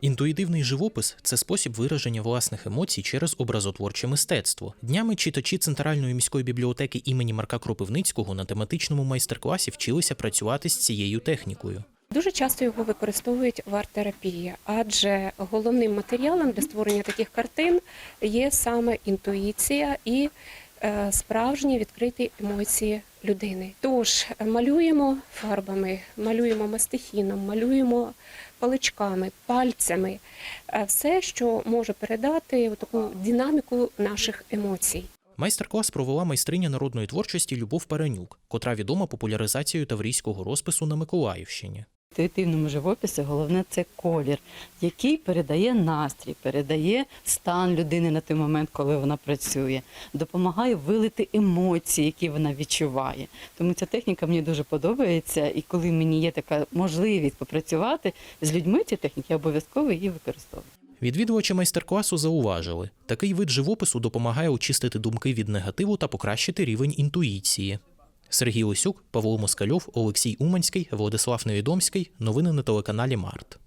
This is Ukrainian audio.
Інтуїтивний живопис це спосіб вираження власних емоцій через образотворче мистецтво. Днями читачі Центральної міської бібліотеки імені Марка Кропивницького на тематичному майстер-класі вчилися працювати з цією технікою. Дуже часто його використовують в арт-терапії, адже головним матеріалом для створення таких картин є саме інтуїція і справжні відкриті емоції людини. Тож е, малюємо фарбами, малюємо мастихіном, малюємо паличками, пальцями, е, все, що може передати таку динаміку наших емоцій. Майстер-клас провела майстриня народної творчості Любов Паранюк, котра відома популяризацією таврійського розпису на Миколаївщині. Інтуїтивному живописі головне це колір, який передає настрій, передає стан людини на той момент, коли вона працює, допомагає вилити емоції, які вона відчуває. Тому ця техніка мені дуже подобається, і коли мені є така можливість попрацювати з людьми цієї техніки, я обов'язково її використовую. Відвідувачі майстер-класу зауважили, такий вид живопису допомагає очистити думки від негативу та покращити рівень інтуїції. Сергій Лисюк, Павло Москальов, Олексій Уманський, Владислав Невідомський. Новини на телеканалі Март.